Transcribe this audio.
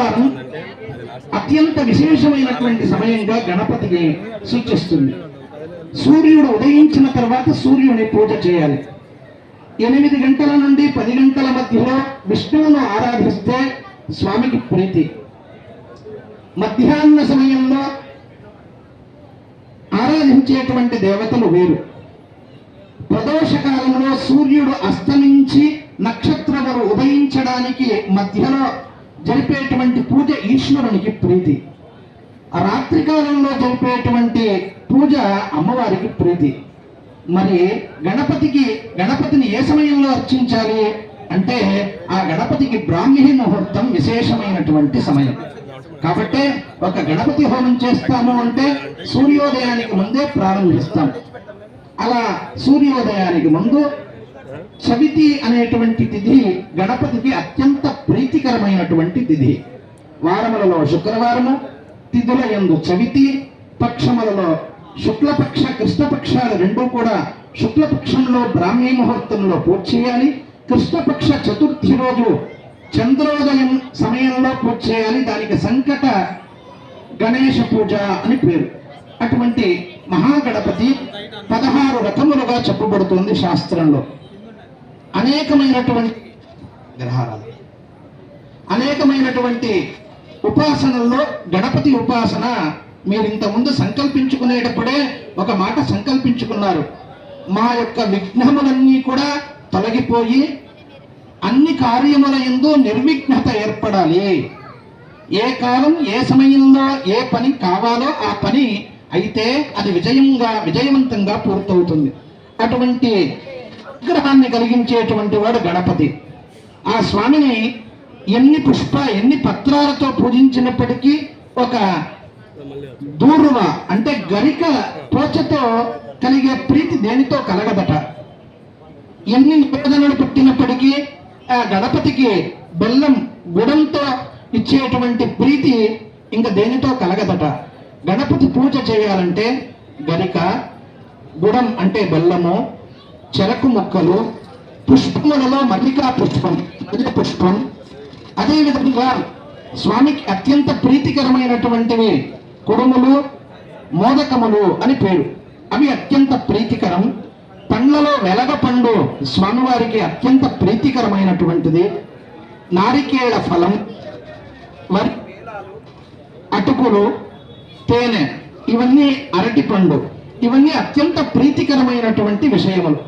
శుక్రవారం అత్యంత విశేషమైనటువంటి సమయంగా గణపతికి సూచిస్తుంది. సూర్యుడు ఉదయించిన తర్వాత సూర్యుని పూజ చేయాలి. ఎనిమిది గంటల నుండి పది గంటల మధ్యలో విష్ణువును ఆరాధిస్తే స్వామికి ప్రీతి. మధ్యాహ్న సమయంలో ఆరాధించేటువంటి దేవతలు వేరు. ప్రదోష కాలంలో సూర్యుడు అస్తమించి నక్షత్రములు ఉదయించడానికి మధ్యలో జరిపేటువంటి పూజ ఈశ్వరునికి ప్రీతి. ఆ రాత్రి కాలంలో జరిపేటువంటి పూజ అమ్మవారికి ప్రీతి. మరి గణపతికి గణపతిని ఏ సమయంలో అర్చించాలి అంటే ఆ గణపతికి బ్రాహ్మీ ముహూర్తం విశేషమైనటువంటి సమయం. కాబట్టి ఒక గణపతి హోమం చేస్తాము అంటే సూర్యోదయానికి ముందే ప్రారంభిస్తాం. అలా సూర్యోదయానికి ముందు చవితి అనేటువంటి తిథి గణపతికి అత్యంత ప్రీతికరమైనటువంటి తిథి. వారములలో శుక్రవారము తిథుల ఎందు చవితి పక్షములలో శుక్లపక్ష కృష్ణపక్షాలు రెండూ కూడా శుక్లపక్షంలో బ్రాహ్మీ ముహూర్తంలో పూజ చేయాలి. కృష్ణపక్ష చతుర్థి రోజు చంద్రోదయం సమయంలో పూజ చేయాలి. దానికి సంకట గణేష పూజ అని పేరు. అటువంటి మహాగణపతి పదహారు రకములుగా చెప్పబడుతుంది శాస్త్రంలో. అనేకమైనటువంటి గ్రహారాలు అనేకమైనటువంటి ఉపాసనల్లో గణపతి ఉపాసన మీరు ఇంతకుముందు సంకల్పించుకునేటప్పుడే ఒక మాట సంకల్పించుకున్నారు. మా యొక్క విఘ్నములన్నీ కూడా తొలగిపోయి అన్ని కార్యముల ఎందు నిర్విఘ్నత ఏర్పడాలి. ఏ కాలం ఏ సమయంలో ఏ పని కావాలో ఆ పని అయితే అది విజయంగా విజయవంతంగా పూర్తవుతుంది. అటువంటి విగ్రహాన్ని కలిగించేటువంటి వాడు గణపతి. ఆ స్వామిని ఎన్ని పుష్ప ఎన్ని పత్రాలతో పూజించినప్పటికీ ఒక దూర్వ అంటే గరిక పోచతో కలిగే ప్రీతి దేనితో కలగదట. ఎన్ని నివేదనలు పెట్టినప్పటికీ ఆ గణపతికి బెల్లం గుడంతో ఇచ్చేటువంటి ప్రీతి ఇంకా దేనితో కలగదట. గణపతి పూజ చేయాలంటే గరిక గుడం అంటే బెల్లము చెరకు మొక్కలు పుష్పములలో మల్లికా పుష్పం మల్లె పుష్పం. అదేవిధంగా స్వామికి అత్యంత ప్రీతికరమైనటువంటివి కుడుములు మోదకములు అని పేరు. అవి అత్యంత ప్రీతికరం. పండ్లలో వెలగ పండు స్వామివారికి అత్యంత ప్రీతికరమైనటువంటిది. నారికేళ ఫలం మరి అటుకులు తేనె ఇవన్నీ అరటి పండు. ఇవన్నీ అత్యంత ప్రీతికరమైనటువంటి విషయములు.